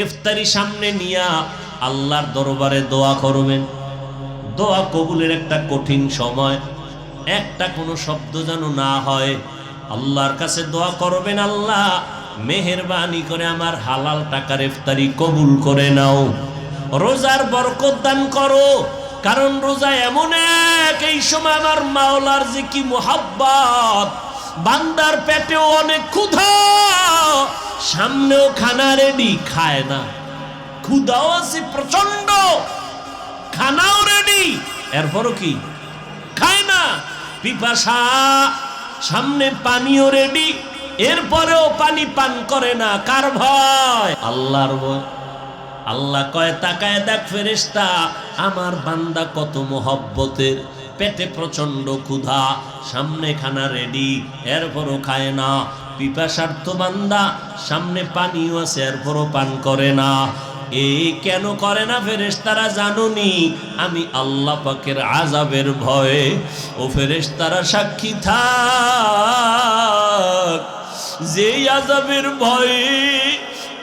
ইফতারি সামনে নিয়া আল্লাহর দরবারে দোয়া করবেন। দোয়া কবুলের একটা কঠিন সময়। একটা কোনো শব্দ যেন না হয়। আল্লাহর কাছে দোয়া করবেন, আল্লাহ, মেহেরবানি করে আমার হালাল টাকার ইফতারি কবুল করে নাও। রোজার বরকত দান করো। কারণ রোজা এমন এক, এই সময় আমার মাওলার যে কি মোহাব্বত। বান্দার পেটেও অনেক ক্ষুধা। সামনেও খানা রেডি খায় না। ক্ষুধাও আছে প্রচণ্ড খানাও রেডি এরপরও কি? খায় না। পিপাসা, সামনে পানিও রেডি এরপরেও পানি পান করে না। কার ভয়? আল্লাহর ভয়। আল্লাহ কয়, তাকায় দেখ ফেরেশতা, আমার বান্দা কত মোহব্বতের। পেটে প্রচণ্ড ক্ষুধা, সামনে খানা রেডি এরপরও খায় না। পিপাসার্থ বান্দা, সামনে পানিও আছে, এরপরও পান করে না। এই কেন করে না ফেরেশতারা জানুনি? আমি আল্লাহ পাকের আজাবের ভয়ে। ও ফেরেশতারা সাক্ষী থাক, যেই আজাবের ভয়ে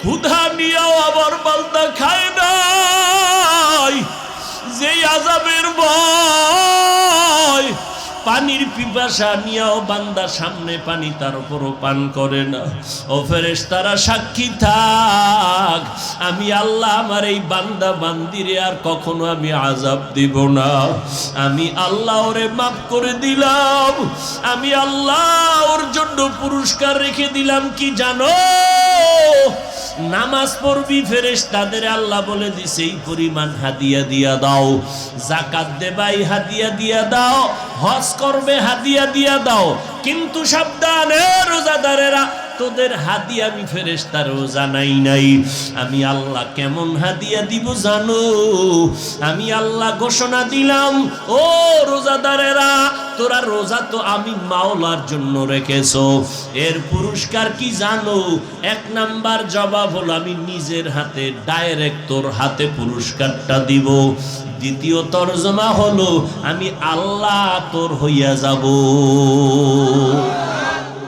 ক্ষুধা নিয়েও আবার বালদা খায় নাই। যেই আজাবের ভয় পানির পিপাসা নিয়েও বান্দা সামনে পানি তার উপরও পান করে না। ও ফেরেস তারা সাক্ষী থাক। আমি আল্লাহ আমার এই বান্দা বান্দিরে আর কখনো আমি আজাব দিব না। আমি আল্লাহ ওরে মাফ করে দিলাম। আমি আল্লাহ ওর জন্য পুরস্কার রেখে দিলাম, কি জানো? নামাজ পড়বি ফেরেস তাদের আল্লাহ বলে দিছে, এই পরিমাণ হাদিয়া দিয়া দাও জাকাত দেবাই হাদিয়া দিয়া দাও, হজ করবে হাদিয়া দিয়া দাও। কিন্তু সাবধানে রোজাদারেরা তোদের হাদিয়া, আমি ফেরেস্তার জানাই নাই। আমি আল্লাহ কেমন হাদিয়া দিব জানো? আমি আল্লাহ ঘোষণা দিলাম, ও রোজাদারেরা, তোরা রোজা তো আমি মাওলার জন্য রেখেছো। এর পুরস্কার কি জানো? এক নাম্বার জবাব হলো, আমি নিজের হাতে, ডাইরেক্ট তোর হাতে পুরস্কারটা দিব। দ্বিতীয় তর্জমা হলো, আমি আল্লাহ তোর হইয়া যাব।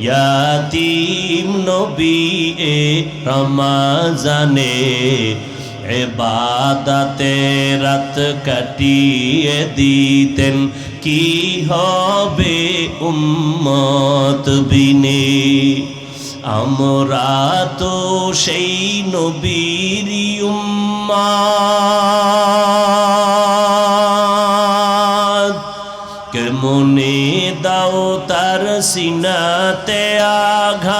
ইয়াতিম নবী এ রমাজানে এবাদাতে রাত কাটিয়ে দিতেন। কি হবে উম্মত বিনে? আমরা তো সেই নবীর উম্মাদ সিনাতে আঘাত।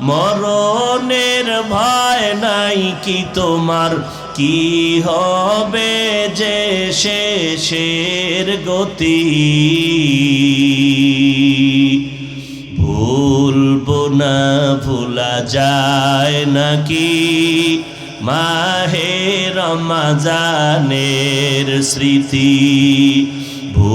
মরণের ভয় নাই কি তোমার? কি হবে যে শেষের গতি? ভুলবো না, ভোলা যায় নাকি? মাহে রমাজানের স্মৃতি।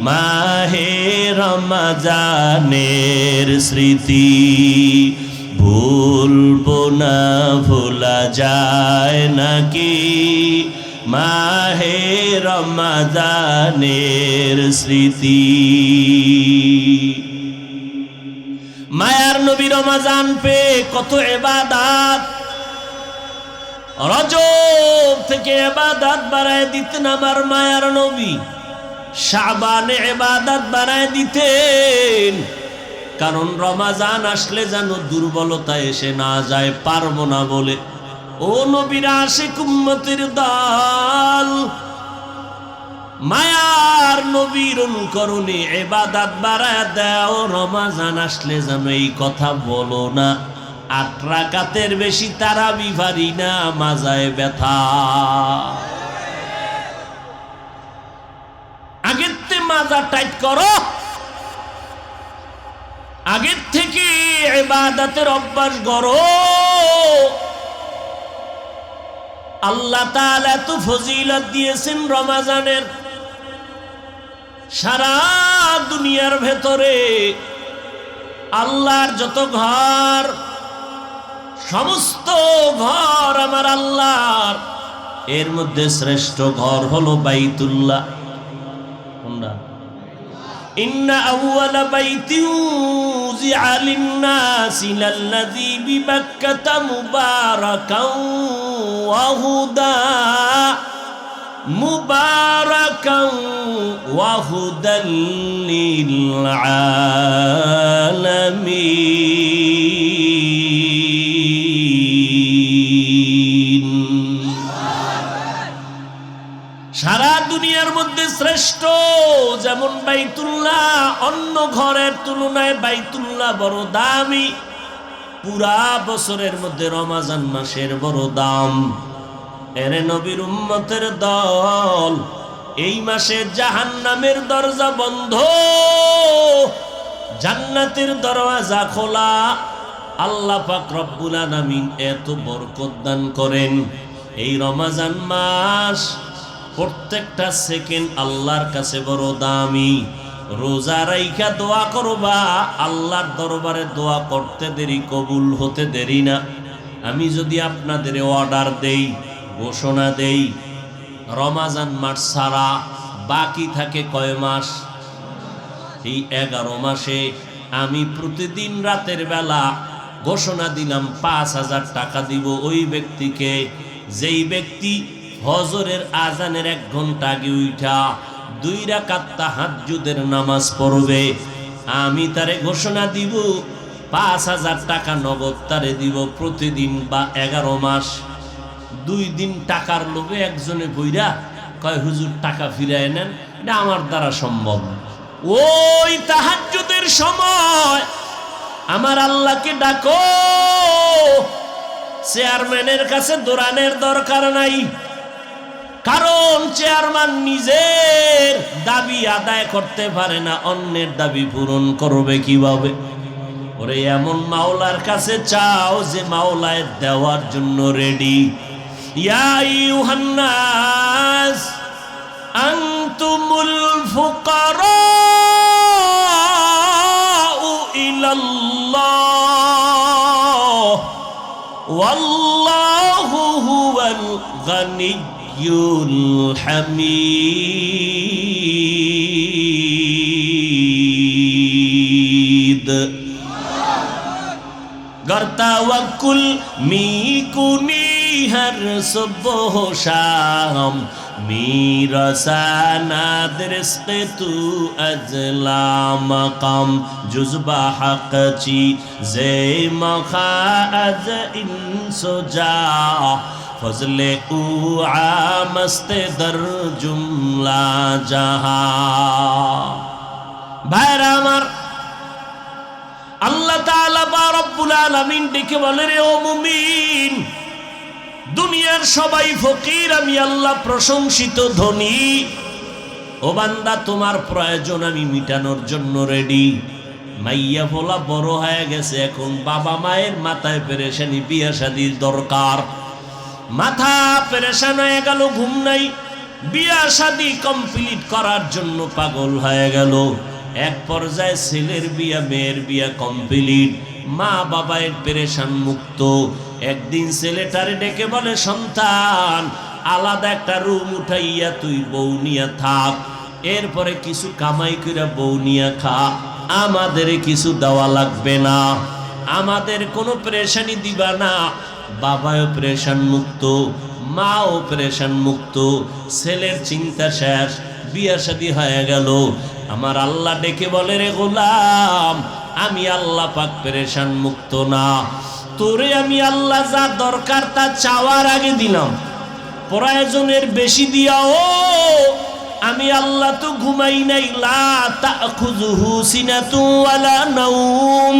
মাহে রমাজানের স্মৃতি। ভুলবো না, ভোলা যায় নাকি? মাহে রমাজানের স্মৃতি। মায়ার নবী রমাজান পে কত এবাদাত। রজব থেকে এবাদাত বাড়ায় দিতেন আমার মায়ার নবী। শাবানে এবাদাত বাড়ায় দিতেন। কারণ রমাজান আসলে যেন দুর্বলতা এসে না যায়, পারব না বলে। ও নবীর আশিক উম্মতের দল, মায়ার নবীর অনুকরণে এবাদাত বাড়ায় দাও, রমাজান আসলে যেন এই কথা বলো না। আট রাকাতের বেশি তারা বিভারি না, মাজায় ব্যথা। মাজা টাইট করো। আগের থেকে এবাদাতের অভ্যাস করো আল্লাহ এত ফজিলত দিয়েছেন রমাজানের। সারা দুনিয়ার ভেতরে আল্লাহর যত ঘর, সমস্ত ঘর আমার আল্লাহর। এর মধ্যে শ্রেষ্ঠ ঘর হলো বাইতুল্লাহ। কোনটা? إن أول بيت وزع للناس للذي ببكة مباركا وهدى. مباركا وهدى للعالمين. মধ্যে শ্রেষ্ঠ, যেমন বাইতুল্লাহ, অন্য ঘরের তুলনায় বাইতুল্লাহ বড় দামি। পুরা বছরের মধ্যে রমাজান মাসের বড় দাম। এরে নবীর উম্মতের দল, এই মাসে জাহান্নামের দরজা বন্ধ। জান্নাতের দরওয়াজা খোলা। আল্লাহ পাক রব্বুল আলামিন এত বরকত দান করেন। এই রমাজান মাস প্রত্যেকটা সেকেন্ড আল্লাহর কাছে বড় দামি। রোজা রাইখা দোয়া করবা, আল্লাহর দরবারে দোয়া করতে দেরি, কবুল হতে দেরি না। আমি যদি আপনাদের অর্ডার দেই, ঘোষণা দেই, রমাজান মাস ছাড়া বাকি থাকে কয় মাস? এই এগারো মাসে আমি প্রতিদিন রাতের বেলা ঘোষণা দিলাম, পাঁচ হাজার টাকা দিব ওই ব্যক্তিকে। যেই ব্যক্তি হজরের আজানের এক ঘণ্টা আগে উঠা দুই রাকাত তাহাজ্জুদের নামাজ পড়বে। আমি তারে ঘোষণা দিব, পাঁচ হাজার টাকা নগদ তারে দিব প্রতিদিন বা এগারো মাস। দুই দিন টাকার লোভে একজনে বইরা কয়, হুজুর, টাকা ফিরায় নেন, এটা আমার দ্বারা সম্ভব। ওই তাহাজ্জুদের সময় আমার আল্লাহকে ডাকো। চেয়ারম্যানের কাছে দৌড়ানের দরকার নাই। কারণ চেয়ারম্যান নিজের দাবি আদায় করতে পারে না, অন্যের দাবি পূরণ করবে কীভাবে? ওরে, এমন মাওলার কাছে চাও যে মাওলায় দেওয়ার জন্য রেডি ইয়াইহান্নাস আনতুমুল ফুকারা হুয়াল গানিয়্য হামিদ গর্তা ওয়াকুল মিকুনি হর সুবহ শাম میرساند رزق تو از لا مقام جزب حق چی زی مخا از انسو جا ফজলে উ আস্তে দর জুমলা জাহা। ভাই আমার, আল্লাহ আলমিন ডেকে বলে রে, ও মুমিন, দুনিয়ার সবাই ফকির, আমি আল্লাহ প্রশংসিত ধনী। ও বান্দা, তোমার প্রয়োজন আমি মিটানোর জন্য রেডি মাইয়া ফোলা বড় হয়ে গেছে, এখন বাবা মায়ের মাথায় পেরেছেন বিয়া শাদির দরকার। মাথা পেরেশান হয়ে গেল, ঘুম নাই। বিয়া শাদি কমপ্লিট করার জন্য পাগল হয়ে গেল। এক পর্যায়ে ছেলের বিয়া, মেয়ের বিয়া কমপ্লিট। মা বাবায়ের পেরেশান মুক্ত। একদিন ছেলেটারে ডেকে বলে, সন্তান, আলাদা একটা রুম উঠাইয়া তুই বউ নিয়া থাক। এরপরে কিছু কামাই করে বউ নিয়া খা। আমাদের কিছু দেওয়া লাগবে না। আমাদের কোনো প্রেশানি দিবা না। বাবাও প্রেশান মুক্ত, মাও প্রেশান মুক্ত, ছেলের চিন্তা শেষ, বিয়া শাদি হয়ে গেল। আমার আল্লাহ ডেকে বলে, রে গোলাম, আমি আল্লাহ পাক পেরেশান মুক্ত না। তোরে আমি আল্লাহ যা দরকার তা চাওয়ার আগে দিলাম। প্রয়োজনের বেশি দিয়াও আমি আল্লাহ তো ঘুমাই নাই। লা তা তাখুযুহু সিনাতু ওয়ালা নাউম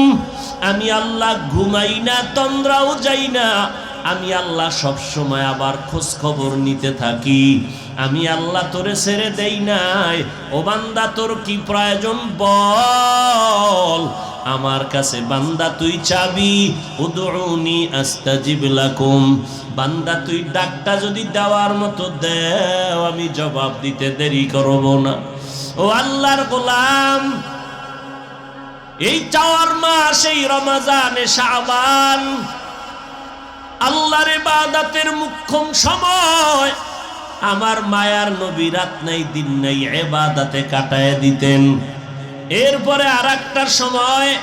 আমি আল্লাহ ঘুমাই না, তন্দ্রাও যাই না। আমি আল্লাহ সব সময় আবার খোঁজ খবর নিতে থাকি। আমি আল্লাহ তোরে ছেড়ে দেই নাই। ও বান্দা, তোর কি প্রয়োজন? বল। আমার কাছে, বান্দা, তুই চাবি। উদউনি আস্তাজিব লাকুম। বান্দা, তুই ডাকটা যদি দেওয়ার মতো দেও, আমি জবাব দিতে দেরি করব না। ও আল্লাহর গোলাম এই চাওয়ার মাস, এই রমাজানে শাবান, আল্লাহর ইবাদতের মুখ্যম সময় আমার মায়ার নবী রাত নাই, দিন নাই এবাদাতে কাটায় দিতেন। এরপরে আর সময়,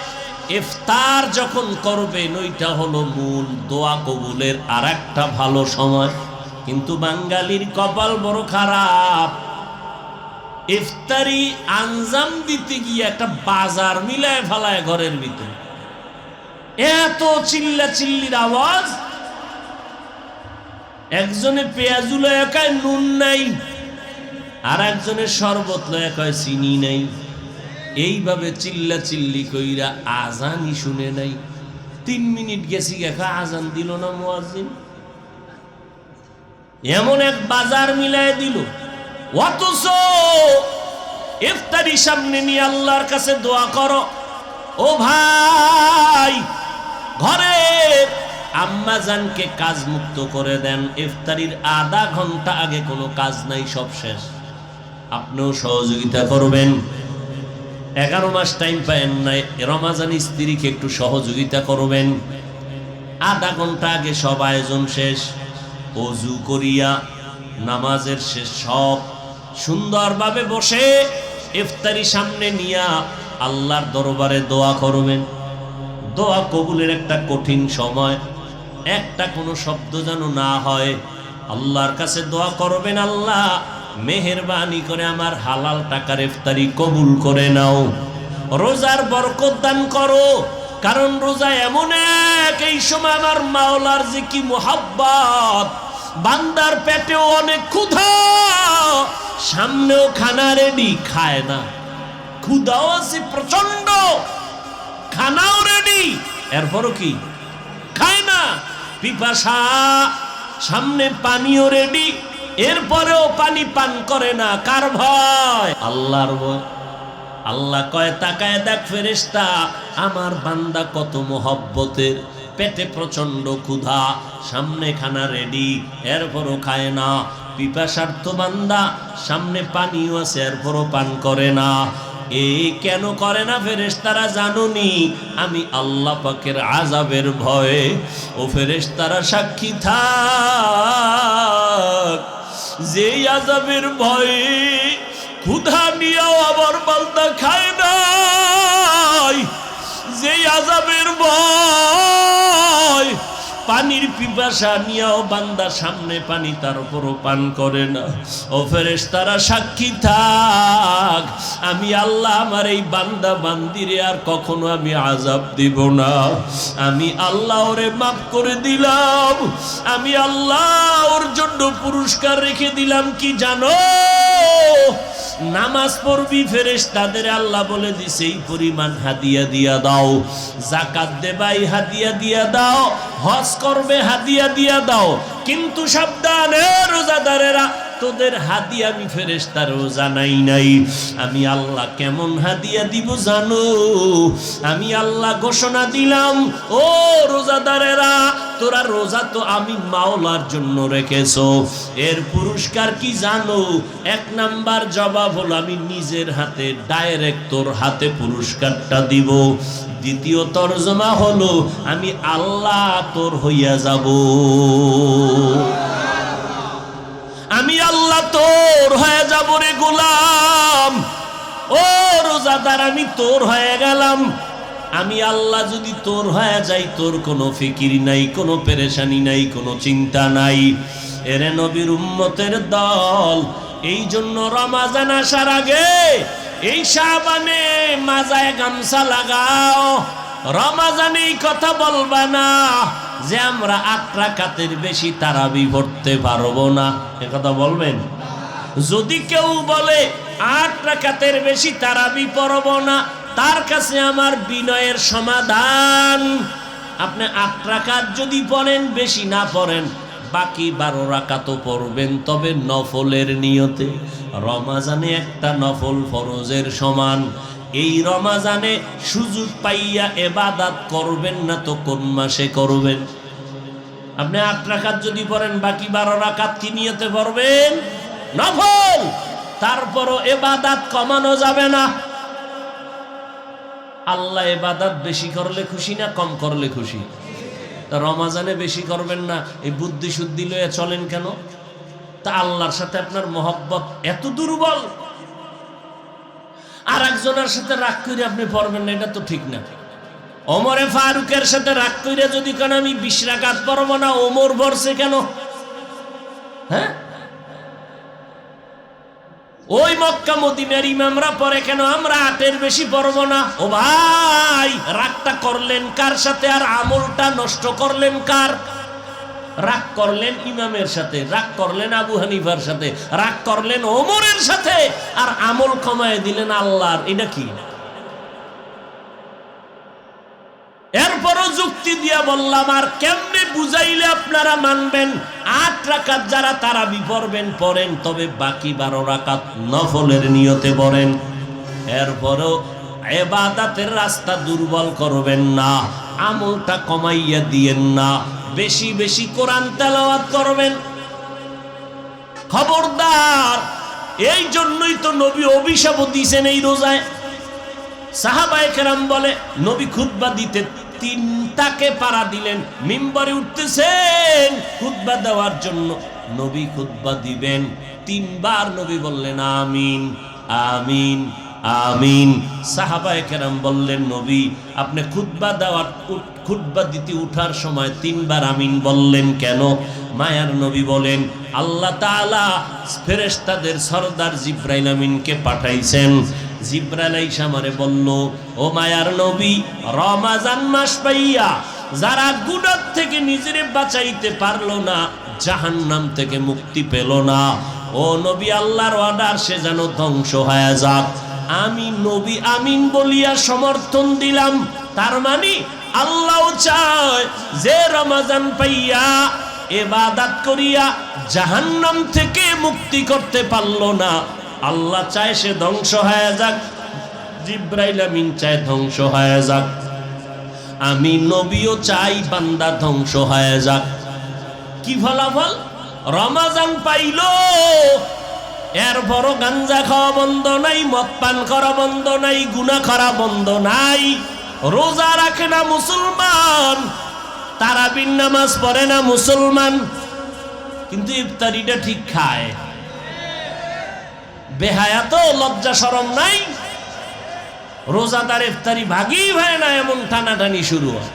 ইফতার যখন করবেন, ওইটা হলো মূল দোয়া কবুলের আর একটা ভালো সময়। কিন্তু বাঙালির কপাল বড় খারাপ। ইফতারি আঞ্জাম দিতে গিয়ে একটা বাজার মিলায় ফেলায় ঘরের ভিতরে। এত চিল্লা চিল্লির আওয়াজ। একজনে পেঁয়াজু লয়া কয়, নুন নাই। আর একজনের শরবত লয়া কয়, চিনি নাই। এইভাবে চিল্লা চিল্লি কইরা আজানই শুনে নাই। তিন মিনিট গেছি গেখা আজান দিল না মুয়াজ্জিন? এমন এক বাজার মিলায় দিল। অথচ ইফতারি সামনে নিয়ে আল্লাহর কাছে দোয়া করো। ও ভাই, ঘরের আম্মাজানকে কাজ মুক্ত করে দেন। ইফতারির আধা ঘণ্টা আগে কোনো কাজ নাই, সব শেষ। আপনিও সহযোগিতা করবেন। এগারো মাস টাইম পায়েন নাই, রমাজান স্ত্রীকে একটু সহযোগিতা করবেন। আধা ঘণ্টা আগে সব আয়োজন শেষ। অজু করিয়া নামাজের শেষ সব সুন্দরভাবে বসে ইফতারি সামনে নিয়া আল্লাহর দরবারে দোয়া করবেন। দোয়া কবুলের একটা কঠিন সময়। একটা কোনো শব্দ যেন না হয়। আল্লাহর কাছে দোয়া করবেন, আল্লাহ, মেহেরবানি করে আমার হালাল টাকার ইফতারি কবুল করে নাও। রোজার বরকত দান করো। কারণ রোজা এমন এক, এই সময় আমার মাওলার যে কি মোহাব্বত। বান্দার পেটেও অনেক ক্ষুধা, সামনেও খানা রেডি খায় না। ক্ষুধাও আছে প্রচণ্ড খানাও রেডি এরপরও কি? খায় না। পিপাসা, সামনে পানিও রেডি এরপরেও পানি পান করে না। কার ভয়? আল্লাহর ভয়। আল্লাহ কয়, তাকায় দেখ ফেরেস্তা আমার বান্দা কত মোহব্বতের। পেটে প্রচণ্ড ক্ষুধা সামনে খানা রেডি এরপরও খায় না। পিপাসার্থ বান্দা, সামনে পানিও আছে, এরপরও পান করে না। এই কেন করে না ফেরেশতারা জানুনি? আমি আল্লাহ পাকের আজাবের ভয়ে। ও ফেরেশতারা সাক্ষী থাক, যেই আজাবের ভয়ে ক্ষুধা নিয়েও আবার বালতা খায় নাই। যেই আজাবের ভয় পানির পিপাসা নিয়েও বান্দা সামনে পানি তার উপরও পান করে না। ও ফেরেস তারা সাক্ষী থাক, আমি আল্লাহ আমার এই বান্দা বান্দিরে আর কখনো আমি আজাব দিব না। আমি আল্লাহ ওরে মাফ করে দিলাম, আমি আল্লাহ ওর জন্য পুরস্কার রেখে দিলাম, কি জানো? নামাজ পড়বি ফেরেস তাদের আল্লাহ বলে দিছে, এই পরিমাণ হাদিয়া দিয়া দাও জাকাত দেবাই হাদিয়া দিয়া দাও, হজ করবে হাদিয়া দিয়া দাও। কিন্তু সাবধান রোজাদারেরা, তোদের হাদিয়া আমি ফেরেস্তার জানাই নাই। আমি আল্লাহ কেমন হাদিয়া দিব জানো? আমি আল্লাহ ঘোষণা দিলাম, ও রোজাদারেরা তোরা রোজা তো আমি মাওলার জন্য রেখেছো। এর পুরস্কার কি জানো? এক নাম্বার জবাব হলো, আমি নিজের হাতে ডাইরেক্ট তোর হাতে পুরস্কারটা দিব। দ্বিতীয় তর্জমা হলো, আমি আল্লাহ তোর হইয়া যাব। আমি আল্লাহ তোর হয়ে যাব রে গোলাম। ও রোজাদার, আমি তোর হয়ে গেলাম। আমি আল্লাহ যদি তোর হয়ে যাই, তোর কোনো ফিকির নাই, কোনো পেরেশানি নাই, কোনো চিন্তা নাই। এরে নবীর উম্মতের দল, এই জন্য রমাজান আসার আগে এই সাবানে মাজায় গামছা লাগাও। রমাজানে এই কথা বলবা না যে আমরা আট রাকাতের বেশি তারাবি পড়তে পারব না। এ কথা বলবেন? যদি কেউ বলে আট রাকাতের বেশি তারাবি পড়ব না তার কাছে আমার বিনয়ের সমাধান। আপনি আট রাকাত যদি পড়েন, বেশি না পড়েন, বাকি বারো রাকাতও পড়বেন। তবে নফলের নিয়তে রমাজানে একটা নফল ফরজের সমান। এই রমাজানে সুযোগ পাইয়া এবাদাত করবেন না তো কোন মাসে করবেন? আপনি আট রাকাত যদি পড়েন, বাকি বারো রাকাত কি নিয়তে পড়বেন? নফল! তারপরও এবাদাত কমানো যাবে না। আল্লাহ এবাদাত বেশি করলে খুশি না কম করলে খুশি? তা রমাজানে বেশি করবেন না, এই বুদ্ধি শুদ্ধি লয়ে চলেন কেন? তা আল্লাহর সাথে আপনার মহব্বত এত দুর্বল। আর একজনের সাথে রাগ করে আপনি পড়বেন না, এটা তো ঠিক না। অমরে ফারুকের সাথে রাগ করে যদি কেন আমি বিশ রাকাত পড়ব না, ওমর ভরছে কেন? হ্যাঁ? ওই মক্কা মদিনার ইমামরা পরে কেন আমরা আটের বেশি পড়ব না? ও ভাই, রাগটা করলেন কার সাথে আর আমলটা নষ্ট করলেন কার? রাগ করলেন ইমামের সাথে, রাগ করলেন আবু হানিফার সাথে, রাগ করলেন ওমরের সাথে, আর আমল কমায় দিলেন আল্লাহর। এটা কি? এরপরও যুক্তি দিয়া বললাম, আর কেমনে বুঝাইলে আপনারা মানবেন, আট রাকাত যারা তারা বিপরবেন পড়েন, তবে বাকি বারো রাকাত নফলের নিয়তে পড়েন। এরপরও এবাদাতের রাস্তা দুর্বল করবেন না, আমলটা কমাইয়া দিয়েন না, বেশি বেশি কোরআন তেলাওয়াত করবেন। খবরদার, এই জন্যই তো নবী অভিশাপ দিয়েছেন এই রোজায়। সাহাবায়ে কেরাম বলে, নবী খুতবা দিতে তিনটাকে পাড়া দিলেন, মিম্বরে উঠতেছেন, খুতবা দেওয়ার জন্য। নবী খুতবা দিবেন। তিনবার নবী বললেন, আমিন আমিন আমিন। সাহাবায়ে কেরাম বললেন, নবী, আপনি খুতবা দেওয়ার, খুতবা দিতে উঠার সময় তিনবার আমিন বললেন কেন? মায়ার নবী বলেন, আল্লাহ তাআলা ফেরেশতাদের সরদার জিব্রাইল আমিনকে পাঠাইছেন। জিব্রাইল আইসা আমারে বলল, ও মায়ার নবী, রমাজান মাস পাইয়া যারা গুনার থেকে নিজেরে বাঁচাইতে পারল না, জাহান্নাম থেকে মুক্তি পেল না। ও নবী, আল্লাহর অর্ডার সে যেন ধ্বংস হয়ে যাক। আমি নবী আমিন বলিয়া সমর্থন দিলাম। তার মানে আল্লাহ চায় যে রমাজান পাইয়া এবাদাত করিয়া জাহান্নাম থেকে মুক্তি করতে পারল না। আল্লাহ চায় সে ধ্বংস হয়ে যাক। জিব্রাইল আমিন চায় ধ্বংস হয়ে যাক। আমি নবীও চাই বান্দা ধ্বংস হয়ে যাক। কি ফলাফল? রমাজান পাইল। এর বড় গাঞ্জা খাওয়া বন্ধ নাই, মদ পান করা বন্ধ নাই, গুনা করা বন্ধ নাই। রোজা রাখে না মুসলমান। তারাবিন নামাজ পড়ে না মুসলমান। কিন্তু ইফতারিটা ঠিক খায়। বেহায়া তো, লজ্জা সরম নাই। রোজাদার ইফতারি ভাগই হয় না, এমন টানাটানি শুরু হয়।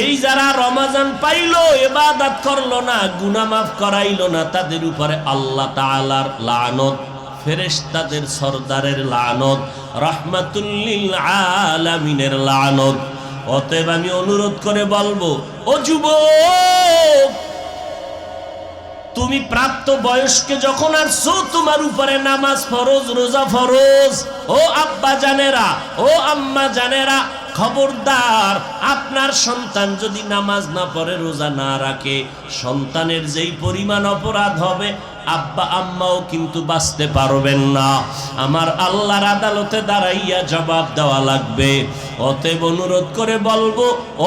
এই যারা রমাজান পাইলো, এবাদাত করল না গুনা মাফ করাইলো না, তাদের উপরে আল্লাহ তাআলার লানত, ফেরেশতাদের সর্দারের লানত, রহমাতুল্লিল আলামিনের লানত। অতএব আমি অনুরোধ করে বলব, ও যুবক তুমি প্রাপ্ত বয়স্কে যখন আসছো, তোমার উপরে নামাজ ফরজ, রোজা ফরজ। ও আব্বা জানেরা, ও আম্মা জানেরা, খবরদার, আপনার সন্তান যদি নামাজ না পড়ে, রোজা না রাখে, সন্তানের যেই পরিমাণ অপরাধ হবে, আব্বা আম্মাও কিন্তু বাঁচতে পারবেন না। আমার আল্লাহর আদালতে দাঁড়াইয়া জবাব দেওয়া লাগবে। অতএব অনুরোধ করে বলব,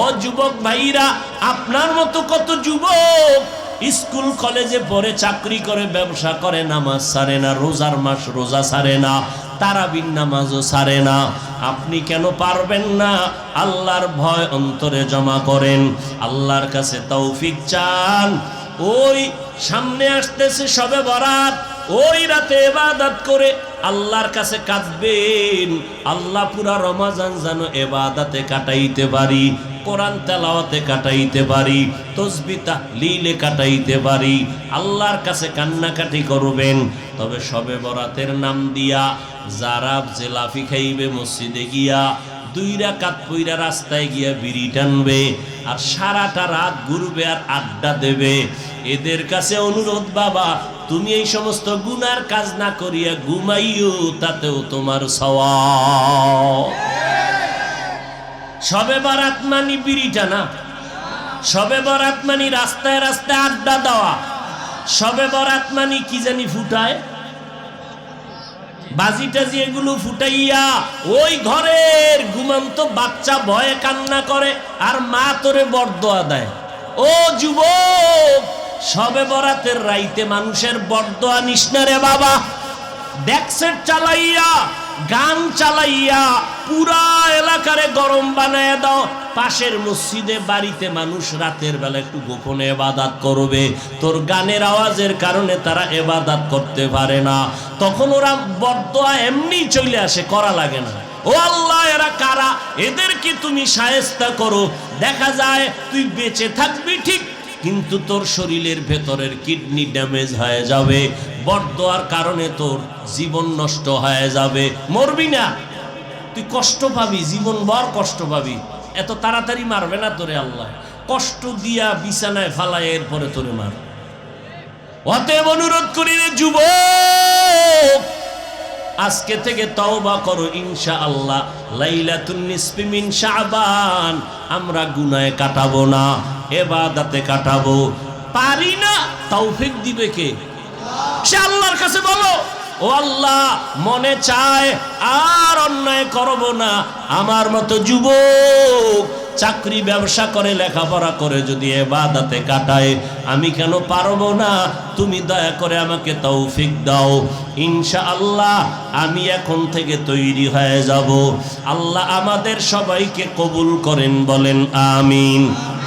ও যুবক ভাইরা, আপনার মতো কত যুবক স্কুল, কলেজে পড়ে চাকরি করে, ব্যবসা করে, নামাজ সারে না, রোজার মাস রোজা সারে না তারাবিন নামাজও সারে না। আপনি কেন পারবেন না? আল্লাহর ভয় অন্তরে জমা করেন। আল্লাহর কাছে তৌফিক চান। ওই সামনে আসতেছে সবে বরাত। ওই রাতে এবাদত করে আল্লাহর কাছে কাঁদবেন। আল্লাহ পুরা রমাজান যেন এবাদাতে কাটাইতে পারি। কোরআন তেলাওয়াতে কাটাইতে পারি তসবিতা লীলে কাটাইতে পারি, আল্লাহর কাছে কান্নাকাটি করবেন। তবে সবে বরাতের নাম দিয়া যারা জেলাফি খাইবে মসজিদে গিয়া দুইরা কাত পইরা রাস্তায় গিয়া বিড়ি টানবে আর সারাটা রাত ঘুরবে আর আড্ডা দেবে। এদের কাছে অনুরোধ, বাবা, তুমি এই সমস্ত গুনার কাজ না করিয়া ঘুমাইও, তাতেও তোমার সওয়াব। সবে বারাত মানি বিড়ি টানা সবে বরাত মানি রাস্তায় রাস্তায় আড্ডা দেওয়া। সবে বরাত মানি কি জানি ফুটায়। বাজি টাজি এগুলো ফুটাইয়া ওই ঘরের ঘুমন্ত বাচ্চা ভয়ে কান্না করে আর মা তোরে বরদোয়া দেয়। ও যুবক, সবে বরাতের রাইতে মানুষের বরদোয়া নিস না রে বাবা। ডেক্সেট চালাইয়া গান চালাইয়া পুরা এলাকারে গরম বানায় দাও। পাশের মসজিদে বাড়িতে মানুষ রাতের বেলা একটু গোপনে এবাদাত করবে। তোর গানের আওয়াজের কারণে তারা এবাদাত করতে পারে না। তখন ওরা বরদোয়া এমনি চলে আসে, করা লাগে না। ও আল্লাহ, এরা কারা? এদেরকে তুমি সায়স্তা করো। দেখা যায় তুই বেঁচে থাকবি ঠিক কিন্তু তোর শরীরের ভেতরের কিডনি ড্যামেজ হয়ে যাবে, বরদোয়ার কারণে তোর জীবন নষ্ট হয়ে যাবে। মরবি না। তুই কষ্ট পাবি জীবন বর কষ্ট পাবি। এত তাড়াতাড়ি মারবে না তোরে আল্লাহ। কষ্ট দিয়া বিছানায় ফালায় এরপরে তোরে মার। অতএব অনুরোধ করি রে যুবক, আজকে থেকে তওবা করো ইনশা আল্লাহ লাইলাতুন নিসফি মিন শাবান। আমরা গুনায় কাটাবো না। এবাদাতে কাটাবো। পারি না, তৌফিক দিবে কে? সে আল্লাহর কাছে বলো, ও আল্লাহ, মনে চায় আর অন্যায় করব না। আমার মতো যুবক চাকরি, ব্যবসা করে, লেখাপড়া করে যদি এবাদাতে কাটায়, আমি কেন পারব না? তুমি দয়া করে আমাকে তৌফিক দাও। ইনশা আল্লাহ আমি এখন থেকে তৈরি হয়ে যাব। আল্লাহ আমাদের সবাইকে কবুল করেন, বলেন আমিন।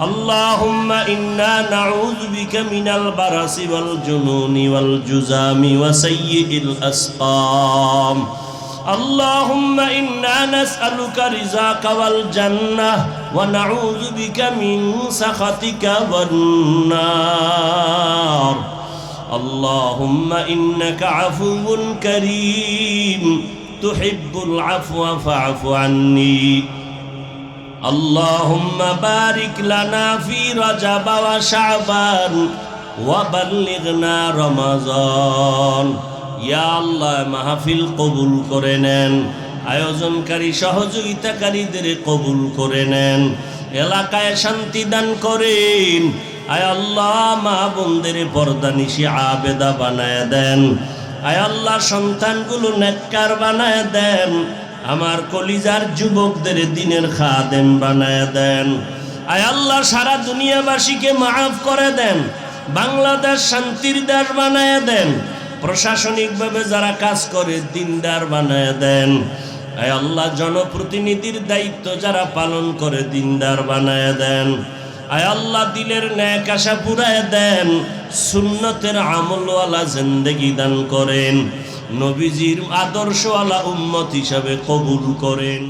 اللهم إنا نعوذ بك من البرص والجنون والجزام وسيء الأسقام. اللهم إنا نسألك رزاك والجنة ونعوذ بك من سخطك والنار. اللهم إنك عفو كريم تحب العفو فاعف عني. اللهم بارك لنا في رجب وشعبان وبلغنا رمضان ইয়া আল্লাহ মাহফিল কবুল করে নেন আয়োজনকারী সহযোগিতাকারীদের কবুল করে নেন এলাকায় শান্তি দান করেন আয় আল্লাহ মা বোনদের পর্দা নিশি আবেদা বানায় দেন আয় আল্লাহ সন্তানগুলো নেককার বানায় দেন আমার কলিজার যুবকদের দিনের খাদেম বানায় দেন। আয় আল্লাহ, সারা দুনিয়াবাসীকে মাফ করে দেন। বাংলাদেশ শান্তির দেশ বানায় দেন। প্রশাসনিকভাবে যারা কাজ করে, দিনদার বানায় দেন। আয় আল্লাহ, জনপ্রতিনিধির দায়িত্ব যারা পালন করে, দিনদার বানায় দেন। আয় আল্লাহ, দিলের ন্যাক আশা পুরায় দেন। সুন্নতের আমলওয়ালা জিন্দেগি দান করেন। নবীজির আদর্শওয়ালা উম্মত হিসাবে কবুল করেন।